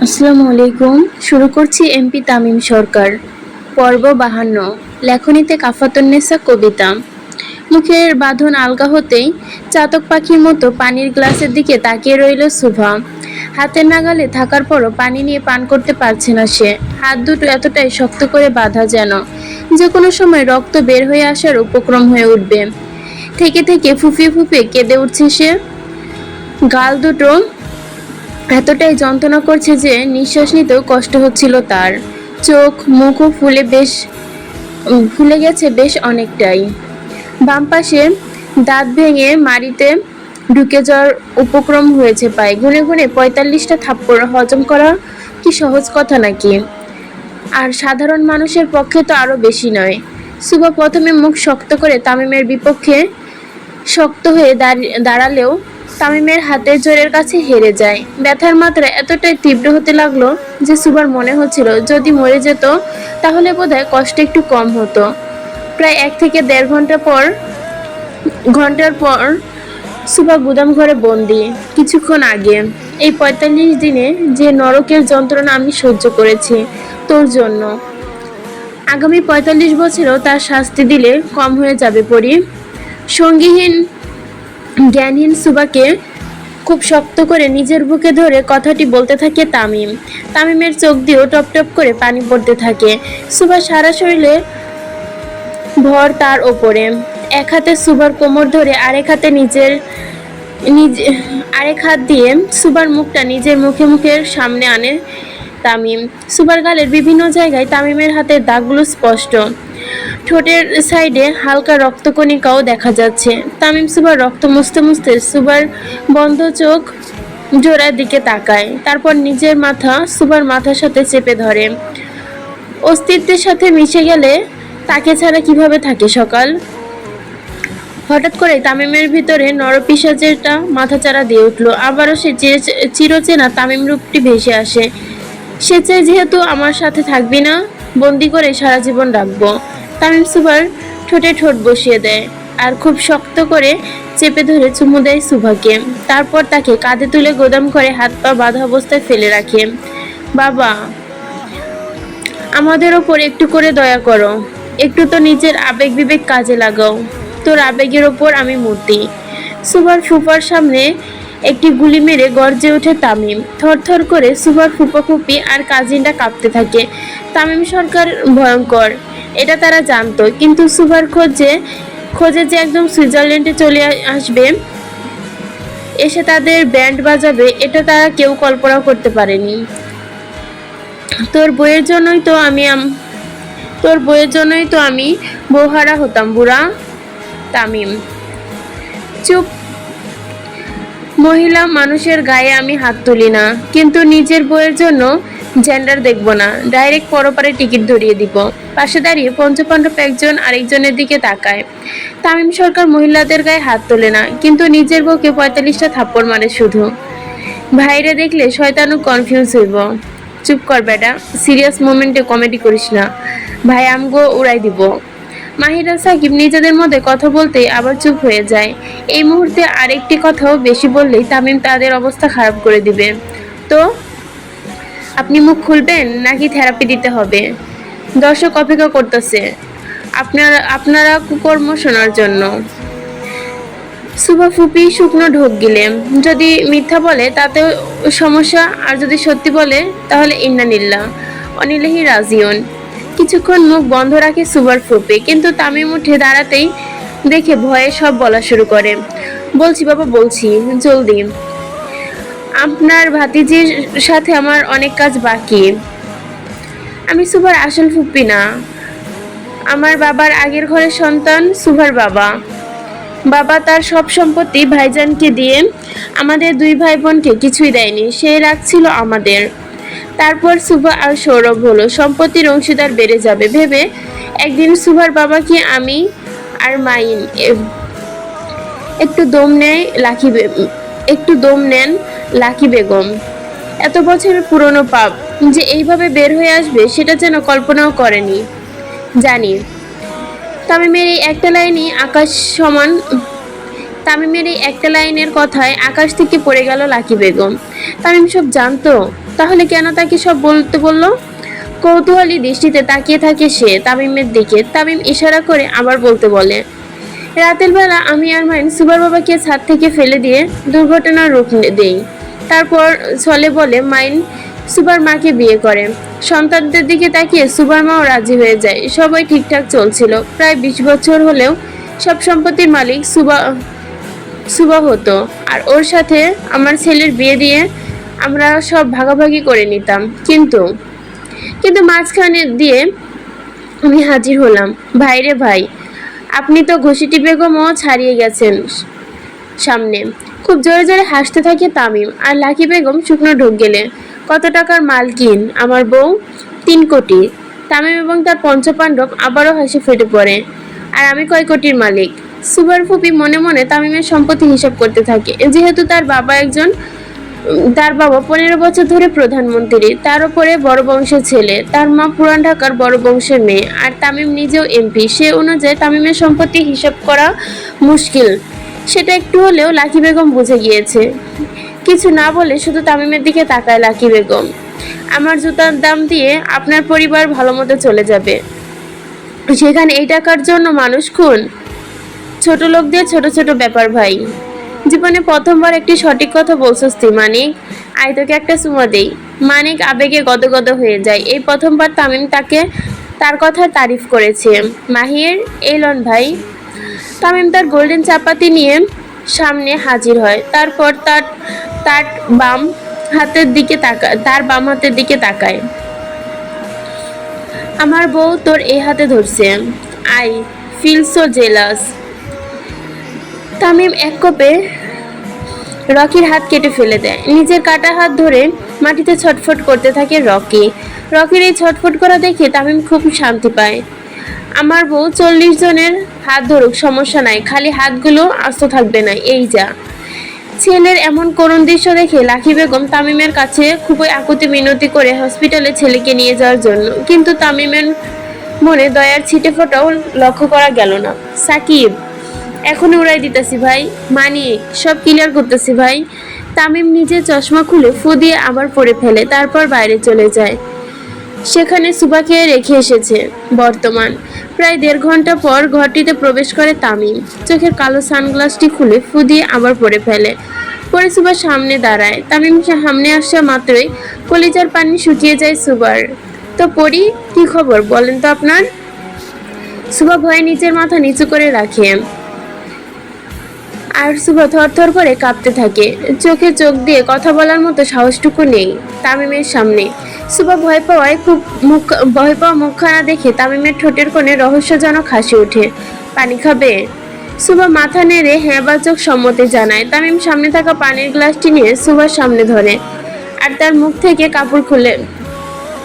আসসালামু আলাইকুম। শুরু করছি এমপি তামিম সরকার। পর্ব বাহান্ন। লেখনীতে কাফাতুন্নেসা কবিতা। মুখের বাঁধন আলগা হতেই চাতক পাখির মতো পানির গ্লাসের দিকে তাকিয়ে রইল সুভা। হাতের নাগালে থাকার পরও পানি নিয়ে পান করতে পারছে না সে। হাত দুটো এতটাই শক্ত করে বাঁধা যেন যে কোনো সময় রক্ত বের হয়ে আসার উপক্রম হয়ে উঠবে। থেকে থেকে ফুফিয়ে ফুফিয়ে কেঁদে উঠছে সে। গাল দুটো এতটাই যন্ত্রণা করছে যে নিঃশ্বাস নিতেও কষ্ট হচ্ছিল তার। চোখ মুখও ফুলে বেশ ফুলে গেছে বেশ অনেকটাই। বাম পাশে দাঁত ভেঙে মাড়িতে ঢুকে যাওয়ার উপক্রম হয়েছে পায়। গুনে গুনে পঁয়তাল্লিশটা থাপ্পড়, হজম করা কি সহজ কথা নাকি? আর সাধারণ মানুষের পক্ষে তো আরও বেশি নয়। সুবা প্রথমে মুখ শক্ত করে তামিমের বিপক্ষে শক্ত হয়ে দাঁড়ি- দাঁড়ালেও তামিমের হাতের জোরের কাছে হেরে যায়। ব্যথার মাত্রা এতটাই তীব্র হতে লাগল যে সুবার মনে হচ্ছিল, যদি মরে যেত, তাহলে বোধহয় কষ্ট একটু কম হতো। প্রায় এক থেকে দেড় ঘণ্টা পর, ঘণ্টার পর সুবা গুদাম ঘরে বন্দি, কিছুক্ষণ আগে। এই পঁয়তাল্লিশ দিনে যে নরকের যন্ত্রণা আমি সহ্য করেছি, তোর জন্য। আগামী পঁয়তাল্লিশ বছরও তার শাস্তি দিলে কম হয়ে যাবে পরি। সঙ্গীহীন জ্ঞানহীন সুবাকে খুব শক্ত করে নিজের বুকে ধরে কথাটি বলতে থাকে তামিম। তামিমের চোখ দিয়েও টপ টপ করে পানি পড়তে থাকে। সুবা সারা শরীরে ভর তার ওপরে। এক হাতে সুবার কোমর ধরে আরেক হাতে নিজের নিজে আরেক হাত দিয়ে সুবার মুখটা নিজের মুখে মুখের সামনে আনে তামিম। সুবার গালের বিভিন্ন জায়গায় তামিমের হাতের দাগগুলো স্পষ্ট। ঠোঁটের সাইডে হালকা রক্তকণিকাও দেখা যাচ্ছে। তামিম সুবার রক্ত মুছতে মুছতে সুবার বন্ধ চোখ জোড়ার দিকে তাকায়। তারপর নিজের মাথা সুবার মাথার সাথে চেপে ধরে। অস্তিত্বের সাথে মিশে গেলে তাকে ছাড়া কীভাবে থাকে সকাল? হঠাৎ করে তামিমের ভিতরে নরপিসাচেরটা মাথাচাড়া দিয়ে উঠল। আবারও সে চির- চিরচেনা তামিম রূপটি ভেসে আসে। সে চায় যেহেতু আমার সাথে থাকবি না, বন্দি করে সারা জীবন রাখব। তামিম সুভার ঠোঁটে ঠোঁট বসিয়ে দেয় আর খুব শক্ত করে চেপে ধরে চুমু দেয় সুভাকে। তারপর তাকে কাঁধে তুলে গোদাম করে হাত পা বাঁধা অবস্থায় ফেলে রাখে। বাবা, আমাদের ওপর একটু করে দয়া করো। একটু তো নিজের আবেগ বিবেক কাজে লাগাও। তোর আবেগের ওপর আমি মূর্তি। সুভার ফুপার সামনে একটি গুলি মেরে গর্জে ওঠে তামিম। থরথর করে সুবার ফুপা ফুপি আর কাজিনটা কাঁপতে থাকে। তামিম সরকার ভয়ঙ্কর, এটা তারা জানতো। কিন্তু সুবার খোঁজে খোঁজে যে একদম সুইজারল্যান্ডে চলে আসবে, এসে তাদের ব্যান্ড বাজাবে, এটা তারা কেউ কল্পনা করতে পারেনি। তোর বইয়ের জন্যই তো আমি তোর বইয়ের জন্যই তো আমি বউহারা হতাম বুড়া, তামিম। চুপ মহিলা মানুষের গায়ে আমি হাত তুলি না, কিন্তু নিজের বইয়ের জন্য জেন্ডার দেখব না। ডাইরেক্ট পরপারে টিকিট ধরিয়ে দিব। পাশে দাঁড়িয়ে পঞ্চপাণ্ডব একজন আরেকজনের দিকে তাকায়। তামিম সরকার মহিলাদের গায়ে হাত তোলে না, কিন্তু নিজের বউকে পঁয়তাল্লিশটা থাপ্পড় মারে শুধু। ভাইরে দেখলে শয়তানু কনফিউজ হইব। চুপ কর বেটা সিরিয়াস মোমেন্টে কমেডি করিস না। ভাই, আমগো উড়াই দিব। মাহিরা সাকিব নিজেদের মধ্যে কথা বলতেই আবার চুপ হয়ে যায়। এই মুহূর্তে আরেকটি কথাও বেশি বললেই তামিম তাদের অবস্থা খারাপ করে দিবে। তো, আপনি মুখ খুলবেন নাকি থেরাপি দিতে হবে? দর্শক অপেক্ষা করতেছে। আপনারা আপনারা কুকর্ম শোনার জন্য। সুভা ফুপি শুকনো ঢোক গিলে। যদি মিথ্যা বলে তাতেও সমস্যা, আর যদি সত্যি বলে তাহলে ইন্নানিল্লা অনিলেহি রাজিয়ন কিছুক্ষণ মুখ বন্ধ রাখে সুবার ফুপি, কিন্তু তামিম উঠে দাঁড়াতেই দেখে ভয়ে সব বলা শুরু করে। বলছি, বাবা, বলছি, জলদি। আপনার ভাতিজির সাথে আমার অনেক কাজ বাকি। আমি সুভার আসল ফুপি না। আমার বাবার আগের ঘরের সন্তান সুভার বাবা। বাবা তার সব সম্পত্তি ভাইজানকে দিয়ে আমাদের দুই ভাই বোনকে কিছুই দেয়নি। সে রাখছিল আমাদের। তারপর সুভা আর সৌরভ হলো। সম্পত্তির অংশীদার বেড়ে যাবে। ভেবে একদিন সুভার বাবাকে আমি আর মাইন একটু দম নেয় লাকি একটু দম নেন লাকি বেগম। এত বছরের পুরনো পাপ যে এইভাবে বের হয়ে আসবে, সেটা যেন কল্পনাও করেনি। জানি। তামিমের এই একটা লাইনই আকাশ সমান, তামিমের এই একটা লাইনের কথায় আকাশ থেকে পড়ে গেল লাকি বেগম। তামিম সব জানতো? তাহলে কেন তাকে সব বলতে বলল? কৌতূহলী দৃষ্টিতে তাকিয়ে থাকে সে তামিমের দিকে। তামিম ইশারা করে আবার বলতে বলে, রাতের বেলা আমি আর মাইন সুবার বাবাকে ছাদ থেকে ফেলে দিয়ে দুর্ঘটনার রূপ দেই। তারপর ছলে বলে, মাইন সুবার মাকে বিয়ে করে। সন্তানদের দিকে তাকিয়ে সুবার মাও রাজি হয়ে যায়। সবাই ঠিকঠাক চলছিল। প্রায় বিশ বছর হলেও সব সম্পত্তির মালিক সুবা সুবা হতো। আর ওর সাথে আমার ছেলের বিয়ে দিয়ে আমরা সব ভাগাভাগি করে নিতাম, কিন্তু কিন্তু মাঝখানে দিয়ে আমি হাজির হলাম। ভাইরে ভাই, আপনি তো ঘষিটি বেগমও ছাড়িয়ে গেছেন সামনে। খুব জোরে জোরে হাসতে থাকে তামিম আর লাকি বেগম শুকনো ঢুক গেলে, কত টাকার মালকিন? আমার বউ তিন কোটি। তামিম এবং তার পঞ্চপাণ্ডব আবারও হাসি ফেটে পড়ে, আর আমি কয় কোটির মালিক? সুপার ফুপি মনে মনে তামিমের সম্পত্তি হিসাব করতে থাকে। যেহেতু তার বাবা একজন তার বাবা পনেরো বছর ধরে প্রধানমন্ত্রী, তার উপরে বড় বংশের ছেলে, তার মা পুরান ঢাকার বড় বংশের মেয়ে, আর তামিম নিজেও এমপি। সে অনুযায়ী তামিমের সম্পত্তি হিসাব করা মুশকিল। সেটা একটু হলেও লাকি বেগম বুঝে গিয়েছে। কিছু না বলে শুধু তামিমের দিকে তাকায় লাকি বেগম। আমার জুতার দাম দিয়ে আপনার পরিবার ভালো মতো চলে যাবে। সেখানে এই টাকার জন্য মানুষ খুন? ছোট লোকদের ছোট ছোট ব্যাপার ভাই। জীবনে প্রথমবার একটি সঠিক কথা বলছস তুই মানিক। আয় তোকে একটা সুমা দেই। মানিক আবেগে গদগদ হয়ে যায়। এই প্রথমবার তামিম তাকে তার কথা তারিফ করেছে। মাহির এই লন ভাই, তামিম তার গোল্ডেন চাপাতি নিয়ে সামনে হাজির হয়। তারপর তার তার বাম হাতের দিকে তাকায় তার বাম হাতের দিকে তাকায়। আমার বউ তোর এই হাতে ধরছে। I feel so jealous Tamim এক কোপে রকির হাত কেটে ফেলে দেয়। নিজের কাটা হাত ধরে মাটিতে ছটফট করতে থাকে রকি। রকির এই ছটফট করা দেখে তামিম খুব শান্তি পায়। আমার বউ চল্লিশ জনের হাত ধরুক, সমস্যা নাই। খালি হাতগুলো আস্ত থাকবে না, এই যা। ছেলের এমন করুণ দৃশ্য দেখে লাকি বেগম তামিমের কাছে খুবই আকুতি মিনতি করে হসপিটালে ছেলেকে নিয়ে যাওয়ার জন্য। কিন্তু তামিমের মনে দয়ার ছিটে ফোটাও লক্ষ্য করা গেল না। সাকিব এখন উড়াই দিতেছি ভাই। মানি, সব ক্লিয়ার করতেছি ভাই। তামিম নিজে চশমা খুলে ফু দিয়ে আবার পরে ফেলে, তারপর বাইরে চলে যায়। সেখানে সুবাকে রেখে এসেছে, বর্তমান। প্রায় দেড় ঘণ্টা পর ঘরটিতে প্রবেশ করে তামিম। চোখের কালো সানগ্লাসটি খুলে ফু দিয়ে আবার পরে ফেলে। পরে সুবা সামনে দাঁড়ায়। তামিম সামনে আসা মাত্রই কলিজার পানি শুকিয়ে যায় সুবার। তো পরি, কি খবর? বলেন তো আপনার। সুবা ভয়ে নিচের মাথা নিচু করে রাখে। আর সুবা থরথর করে কাঁপতে থাকে। চোখে চোখ দিয়ে কথা বলার মতো সাহসটুকু নেই তামিমের সামনে। সুবা ভয় পাওয়ায় খুব মুখ, ভয় পাওয়া মুখখানা দেখে তামিমের ঠোঁটের কোণে রহস্যজনক হাসি ওঠে। পানি খাবে? সুবা মাথা নেড়ে হ্যাঁ বাচক সম্মতি জানায়। তামিম সামনে থাকা পানির গ্লাসটি নিয়ে সুবার সামনে ধরে আর তার মুখ থেকে কাপড় খুলে,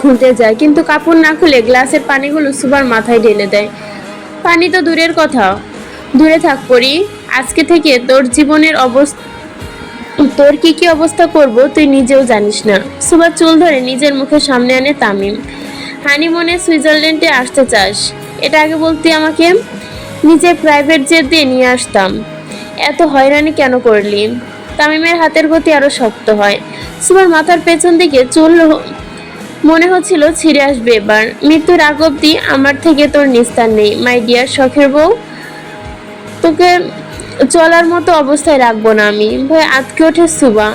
খুলতে যায়। কিন্তু কাপড় না খুলে গ্লাসের পানিগুলো সুবার মাথায় ঢেলে দেয়। পানি তো দূরের কথা। দূরে থাক পরি। আজকে থেকে তোর জীবনের অবস্থা, তোর কি কি অবস্থা করব তুই নিজেও জানিস না। সুবা চুল ধরে নিজের মুখের সামনে আনে তামিম। হানিমুনে সুইজারল্যান্ডে আসতে চাস। এটা আগে বলতে আমাকে? নিজের প্রাইভেট জেট দিয়ে নিয়ে আসতাম। এত হয়রানি কেন করলি? তামিমের হাতের গতি আরও শক্ত হয়। সুবার মাথার পেছন দিকে চুল মনে হচ্ছিল ছিঁড়ে আসবে এবার। মৃত্যুর আগ অব্দি আমার থেকে তোর নিস্তার নেই। মাই ডিয়ার শখের বউ, তোকে চলার মতো অবস্থায় রাখব না আমি। ভয় আটকে ওঠে সুবা।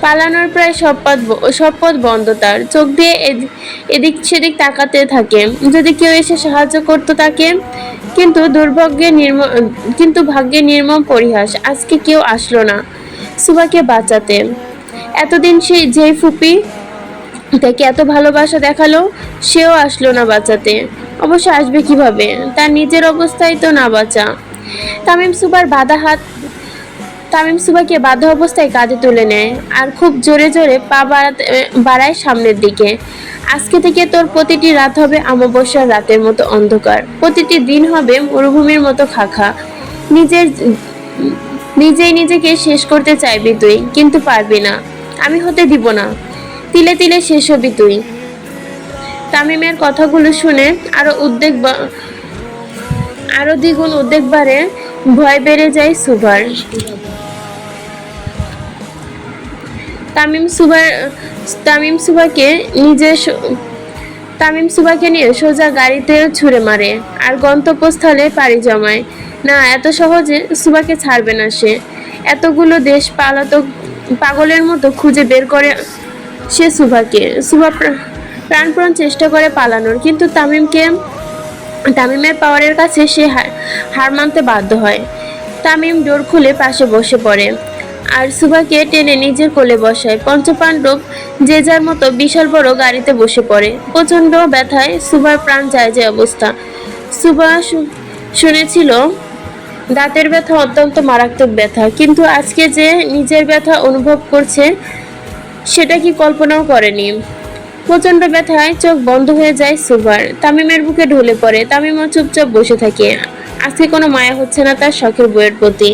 পালানোর প্রায় সব পথ সব পথ বন্ধ তার। চোখ দিয়ে এদ- এদিক সেদিক তাকাতে থাকে। যদি কেউ এসে সাহায্য করতো তাকে, কিন্তু দুর্ভাগ্যে নির্ম কিন্তু ভাগ্যে নির্মম পরিহাস। আজকে কেউ আসলো না সুবাকে বাঁচাতে। এতদিন সেই যেই ফুপি তাকে এত ভালোবাসা দেখাল, সেও আসলো না বাঁচাতে। অবশ্য আসবে কীভাবে? তার নিজের অবস্থায় তো না বাঁচা। তামিম সুবার বাধা হাত, তামিম সুবাকে বাধ্য অবস্থায় কাঁধে তুলে নেয় আর খুব জোরে জোরে পা বাড়াতে বাড়ায় সামনের দিকে। আজকে থেকে তোর প্রতিটি রাত হবে অমাবস্যার রাতের মতো অন্ধকার। প্রতিটি দিন হবে মরুভূমির মতো খাখা। নিজের, নিজেই নিজেকে শেষ করতে চাইবি তুই, কিন্তু পারবি না। আমি হতে দিব না। তিলে তিলে শেষ হবি তুই। তামিমের কথাগুলো শুনে আরও উদ্বেগ বা- আরও দ্বিগুণ উদ্বেগ বাড়ে, ভয় বেড়ে যায় সুভার। তামিম সুবার তামিম সুবাকে নিজে স- তামিম সুবাকে নিয়ে সোজা গাড়িতে ছুড়ে মারে আর গন্তব্যস্থলে পাড়ি জমায়। না, এত সহজে সুবাকে ছাড়বে না সে। এতগুলো দেশ পালাতক পাগলের মতো খুঁজে বের করে সে সুভাকে। সুভা প্রা- প্রাণপণ চেষ্টা করে পালানোর, কিন্তু তামিমকে তামিমের পাওয়ারের কাছে সে হার মানতে বাধ্য হয়। তামিম ডোর খুলে পাশে বসে পড়ে। আর সুভাকে টেনে নিজের কোলে বসায়। পঞ্চপাণ্ডব যে যার মতো বিশাল বড় গাড়িতে বসে পড়ে। প্রচণ্ড ব্যথায় সুভার প্রাণ যায় যে অবস্থা। সুভা শুনেছিল, দাঁতের ব্যথা অত্যন্ত মারাত্মক ব্যথা। কিন্তু আজকে যে নিজের ব্যথা অনুভব করছে, সেটা কি কল্পনাও করেনি। প্রচণ্ড ব্যথায় চোখ বন্ধ হয়ে যায় সুভার তামিমের বুকে ঢলে পড়ে। তামিমও চুপচাপ বসে থাকে। আজকে কোনো মায়া হচ্ছে না তার শখের বইয়ের প্রতি।